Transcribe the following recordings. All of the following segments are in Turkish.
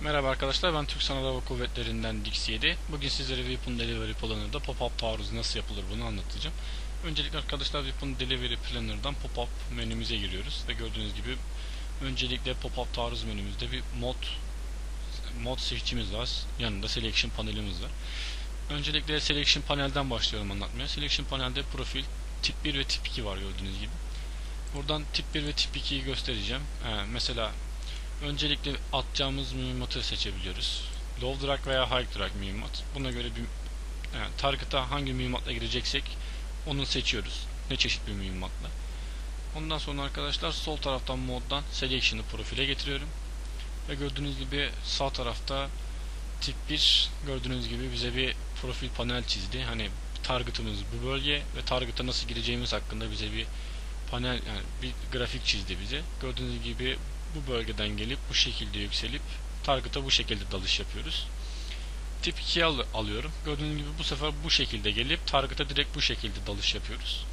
Merhaba arkadaşlar ben Türk Sanat Hava Kuvvetleri'nden Dix7. Bugün sizlere Weapon Delivery Planner'da pop-up taarruzu nasıl yapılır bunu anlatacağım. Öncelikle arkadaşlar Weapon Delivery Planner'dan pop-up menümüze giriyoruz ve gördüğünüz gibi öncelikle pop-up taarruz menümüzde bir mod mod seçicimiz var. Yanında selection panelimiz var. Öncelikle selection panelden başlıyorum anlatmaya. Selection panelde profil tip 1 ve tip 2 var gördüğünüz gibi. Buradan tip 1 ve tip 2'yi göstereceğim. Ee, mesela Öncelikle atacağımız mühimmatı seçebiliyoruz. Low drag veya high drag mühimmat. Buna göre bir yani target'a hangi mühimmatla gireceksek onu seçiyoruz. Ne çeşit bir mühimmatla. Ondan sonra arkadaşlar sol taraftan moddan selection'ı profile getiriyorum. Ve gördüğünüz gibi sağ tarafta tip 1 gördüğünüz gibi bize bir profil panel çizdi. Hani target'ımız bu bölge ve target'a nasıl gireceğimiz hakkında bize bir panel yani bir grafik çizdi bize. Gördüğünüz gibi bu bölgeden gelip bu şekilde yükselip target'a bu şekilde dalış yapıyoruz. Tip 2'yi al alıyorum. Gördüğünüz gibi bu sefer bu şekilde gelip target'a direkt bu şekilde dalış yapıyoruz.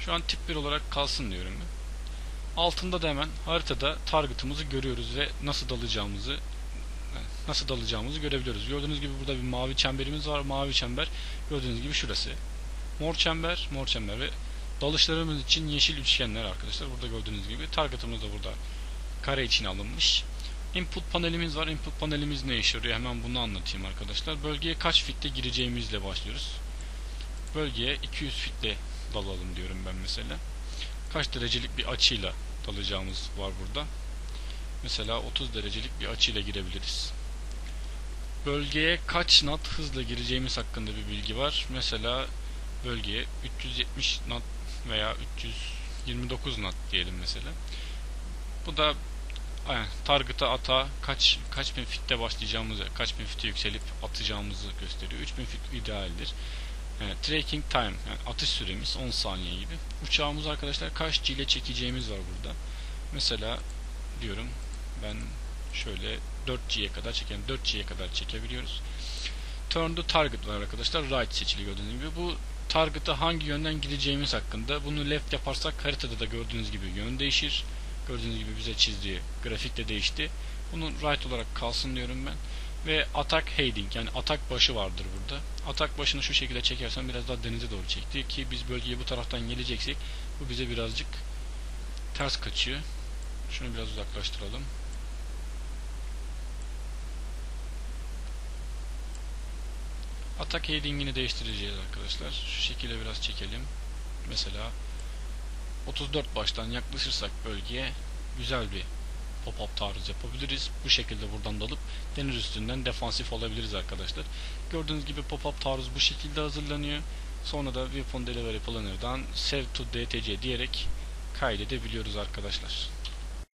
Şu an tip 1 olarak kalsın diyorum ben. Altında da hemen haritada target'ımızı görüyoruz ve nasıl dalacağımızı nasıl dalacağımızı görebiliyoruz. Gördüğünüz gibi burada bir mavi çemberimiz var. Mavi çember gördüğünüz gibi şurası. Mor çember, mor çember ve dalışlarımız için yeşil üçgenler arkadaşlar. Burada gördüğünüz gibi target'ımız da burada kare için alınmış. Input panelimiz var. Input panelimiz ne işe yarıyor? Hemen bunu anlatayım arkadaşlar. Bölgeye kaç fitte gireceğimizle başlıyoruz. Bölgeye 200 fitte dalalım diyorum ben mesela. Kaç derecelik bir açıyla dalacağımız var burada. Mesela 30 derecelik bir açıyla girebiliriz. Bölgeye kaç knot hızla gireceğimiz hakkında bir bilgi var. Mesela bölgeye 370 knot veya 329 knot diyelim mesela. Bu da yani target'a ata kaç kaç bin fitte başlayacağımızı, kaç bin fitte yükselip atacağımızı gösteriyor. 3000 fit idealdir. Yani tracking time yani atış süremiz 10 saniye gibi. Uçağımız arkadaşlar kaç G ile çekeceğimiz var burada. Mesela diyorum ben şöyle 4G'ye kadar çeken 4G'ye kadar çekebiliyoruz. Turn to target var arkadaşlar. Right seçili gördüğünüz gibi. Bu target'a hangi yönden gideceğimiz hakkında. Bunu left yaparsak haritada da gördüğünüz gibi yön değişir. Gördüğünüz gibi bize çizdiği grafik de değişti. Bunun right olarak kalsın diyorum ben. Ve atak heading yani atak başı vardır burada. Atak başını şu şekilde çekersen biraz daha denize doğru çekti ki biz bölgeye bu taraftan geleceksek bu bize birazcık ters kaçıyor. Şunu biraz uzaklaştıralım. Atak heading'ini değiştireceğiz arkadaşlar. Şu şekilde biraz çekelim. Mesela 34 baştan yaklaşırsak bölgeye güzel bir pop-up taarruz yapabiliriz. Bu şekilde buradan dalıp deniz üstünden defansif olabiliriz arkadaşlar. Gördüğünüz gibi pop-up taarruz bu şekilde hazırlanıyor. Sonra da Weapon Delivery Planner'dan Save to DTC diyerek kaydedebiliyoruz arkadaşlar.